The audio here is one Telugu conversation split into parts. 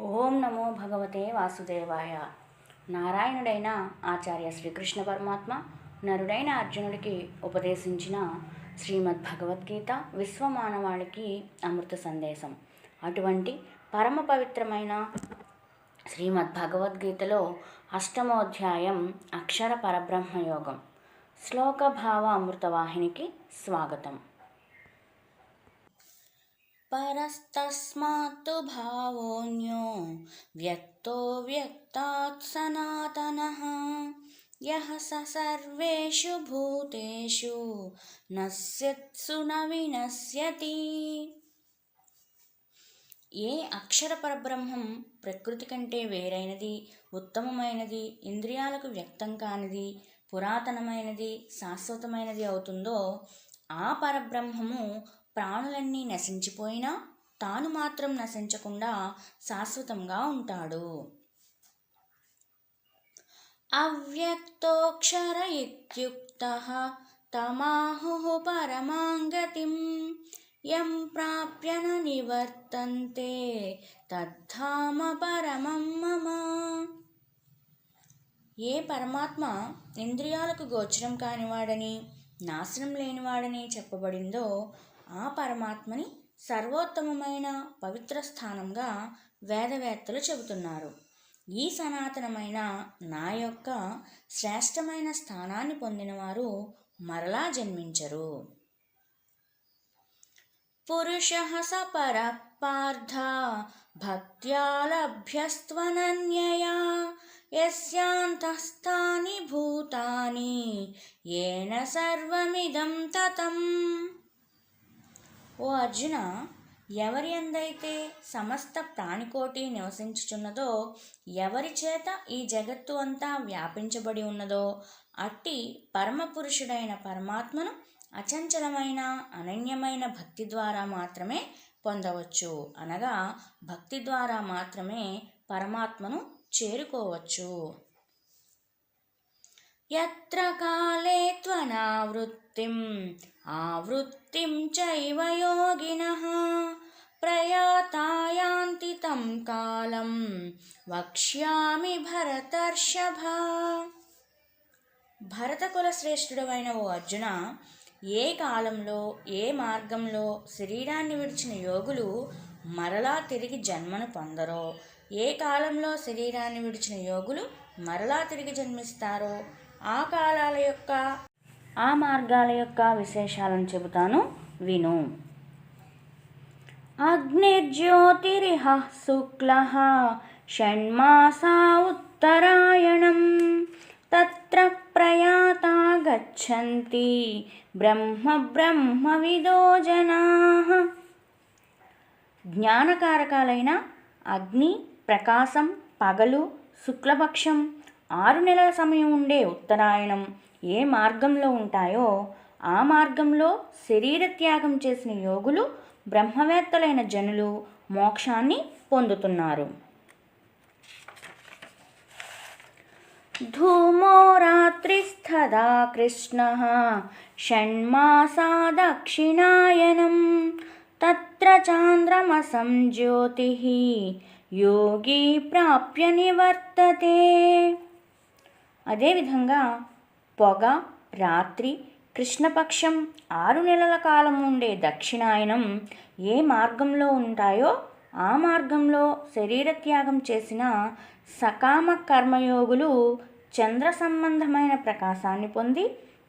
ఓం నమో భగవతే వాసుదేవాయ. నారాయణుడైన ఆచార్య శ్రీకృష్ణ పరమాత్మ నరుడైన అర్జునుడికి ఉపదేశించిన శ్రీమద్ భగవద్గీత విశ్వమానవాళికి అమృత సందేశం. అటువంటి పరమ పవిత్రమైన శ్రీమద్ భగవద్గీతలో అష్టమోధ్యాయం అక్షర పరబ్రహ్మయోగం. శ్లోక భావ అమృతవాహినికి స్వాగతం. परस्तस्मात्तु भावोऽन्यो व्यक्तो व्यक्तात् सनातनः यः स सर्वेषु भूतेषु नश्यत्सु न विनश्यति ఏ అక్షర పరబ్రహ్మం ప్రకృతి కంటే వేరైనది ఉత్తమమైనది ఇంద్రియాలకు వ్యక్తం కానిది పురాతనమైనది శాశ్వతమైనది అవుతుందో ఆ పరబ్రహ్మము ప్రాణులన్నీ నశించిపోయినా తాను మాత్రం నశించకుండా శాశ్వతంగా ఉంటాడు. అవ్యక్తోక్షర ఇత్యుక్త తమాహు పరమాంగతిం యం ప్రాప్య నివర్తంతే తద్ధామ పరమం మమ. ఏ పరమాత్మ ఇంద్రియాలకు గోచరం కానివాడని నాశనం లేనివాడని చెప్పబడిందో ఆ పరమాత్మని సర్వోత్తమమైన పవిత్ర స్థానంగా వేదవేత్తలు చెబుతున్నారు. ఈ సనాతనమైన నా యొక్క శ్రేష్టమైన స్థానాన్ని పొందినవారు మరలా జన్మించరు. పురుష సపర పార్థ భక్త్యా లభ్యస్త్వనన్యయా యస్యాంతస్థాని భూతాని ఏన సర్వమిదం తతం. ఓ అర్జున ఎవరి ఎందైతే సమస్త ప్రాణికోటి నివసించుచున్నదో ఎవరి చేత ఈ జగత్తు అంతా వ్యాపించబడి ఉన్నదో అట్టి పరమపురుషుడైన పరమాత్మను అచంచలమైన అనన్యమైన భక్తి ద్వారా మాత్రమే పొందవచ్చు. అనగా భక్తి ద్వారా మాత్రమే పరమాత్మను చేరుకోవచ్చు. యత్ర కాలే త్వనావృత్తిం ఆవృత్తిం చైవ యోగినః ప్రయాతాయాంతి తం కాలం వక్ష్యామి భరతర్షభ భరతకుల శ్రేష్ఠుడమైన ఓ అర్జున ఏ కాలంలో ఏ మార్గంలో శరీరాన్ని విడిచిన యోగులు మరలా తిరిగి జన్మను పొందరో ఏ కాలంలో శరీరాన్ని విడిచిన యోగులు మరలా తిరిగి జన్మిస్తారో ఆ కాలాల యొక్క ఆ మార్గాల యొక్క విశేషాలను చెబుతాను విను. అగ్నిర్జ్యోతిరిహ శుక్ల షణ్మాసా ఉత్తరాయణం తత్ర ప్రయాత గచ్చంతి బ్రహ్మ బ్రహ్మవిదో జనా. జ్ఞానకారకాలైన అగ్ని ప్రకాశం పగలు శుక్లపక్షం ఆరు నెలల సమయం ఉండే ఉత్తరాయణం ఏ మార్గంలో ఉంటాయో ఆ మార్గంలో శరీర త్యాగం చేసిన యోగులు బ్రహ్మవేత్తలైన జనులు మోక్షాన్ని పొందుతున్నారు. ధూమో రాత్రిస్థదా కృష్ణ షణ్మాసా దక్షిణాయనం తత్ర చాంద్రమసం జ్యోతి యోగి ప్రాప్య నివర్తతే. అదేవిధంగా పొగ రాత్రి కృష్ణపక్షం ఆరు నెలల కాలం ఉండే దక్షిణాయనం ఏ మార్గంలో ఉంటాయో ఆ మార్గంలో శరీర త్యాగం చేసిన సకామ కర్మయోగులు చంద్ర సంబంధమైన ప్రకాశాన్ని పొంది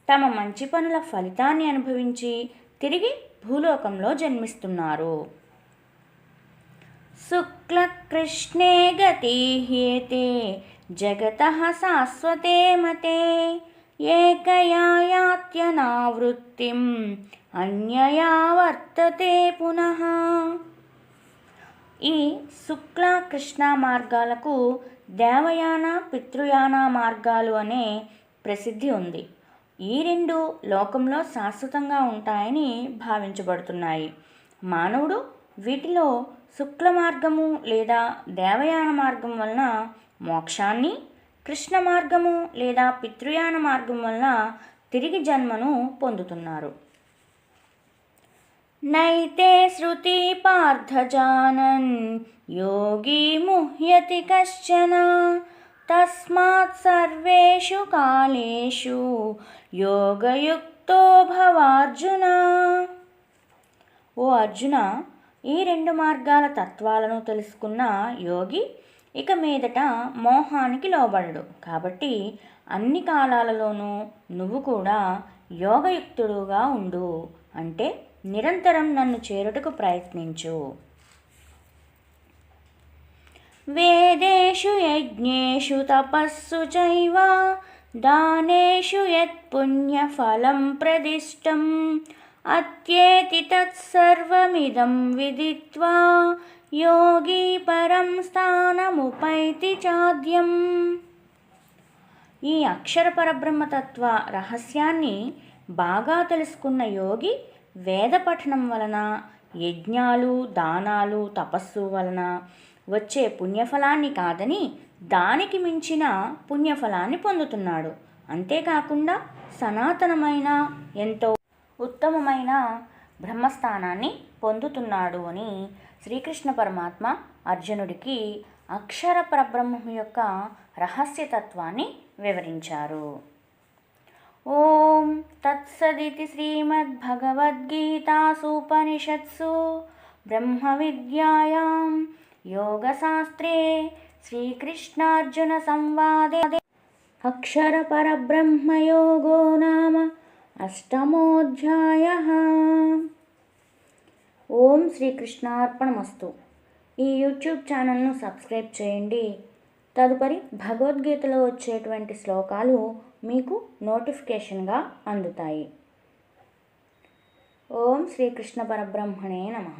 తమ మంచి పనుల ఫలితాన్ని అనుభవించి తిరిగి భూలోకంలో జన్మిస్తున్నారు. శుక్లకృష్ణే గతీహ్యేతే జగత శాశ్వతే మతే ఏకయాయాత్యనావృత్తిం అన్యయా వర్తతే పునః ఈ శుక్ల కృష్ణ మార్గాలకు దేవయాన పితృయాన మార్గాలు అనే ప్రసిద్ధి ఉంది. ఈ రెండు లోకంలో శాశ్వతంగా ఉంటాయని భావించబడుతున్నాయి. మానవుడు వీటిలో శుక్ల మార్గము లేదా దేవయాన మార్గం వలన మోక్షాన్ని కృష్ణ మార్గము లేదా పితృయాన మార్గం వలన తిరిగి జన్మను పొందుతున్నారు. నైతే శృతి పార్థజానన్ యోగి ముహ్యతి కశ్చన తస్మాత్ సర్వేషు కాలేషు యోగయుక్తో భవార్జున. ఓ అర్జున ఈ రెండు మార్గాల తత్వాలను తెలుసుకున్న యోగి ఇక మీదట మోహానికి లోబడడు. కాబట్టి అన్ని కాలాలలోనూ నువ్వు కూడా యోగయుక్తుడుగా ఉండు. అంటే నిరంతరం నన్ను చేరుటకు ప్రయత్నించు. వేదేషు యజ్ఞేషు తపస్సు చైవ దానేషు యత్పుణ్యఫలం ప్రదిష్టం. అత్యేతి తత్సర్వమిదం విదిత్వా యోగి పరం స్థానముపైతి చాద్యం. ఈ అక్షర పరబ్రహ్మతత్వ రహస్యాన్ని బాగా తెలుసుకున్న యోగి వేద పఠనం వలన యజ్ఞాలు దానాలు తపస్సు వలన వచ్చే పుణ్యఫలాన్ని కాదని దానికి మించిన పుణ్యఫలాన్ని పొందుతున్నాడు. అంతేకాకుండా సనాతనమైన ఎంతో ఉత్తమమైన బ్రహ్మస్థానాన్ని పొందుతున్నాడు అని శ్రీకృష్ణ పరమాత్మ అర్జునుడికి అక్షర పరబ్రహ్మం యొక్క రహస్యతత్వాన్ని వివరించారు. ఓం తత్సదితి శ్రీమద్భగవద్గీతాసూపనిషత్సు బ్రహ్మ విద్యాయాం యోగశాస్త్రే శ్రీకృష్ణార్జున సంవాదే అక్షర పరబ్రహ్మయోగో నామ అష్టమోధ్యాయ. ఓం శ్రీకృష్ణార్పణమస్తు ఈ యూట్యూబ్ ఛానల్ను సబ్స్క్రైబ్ చేయండి. తదుపరి భగవద్గీతలో వచ్చేటువంటి శ్లోకాలు మీకు నోటిఫికేషన్గా అందుతాయి. ఓం శ్రీకృష్ణ పరబ్రహ్మణే నమః.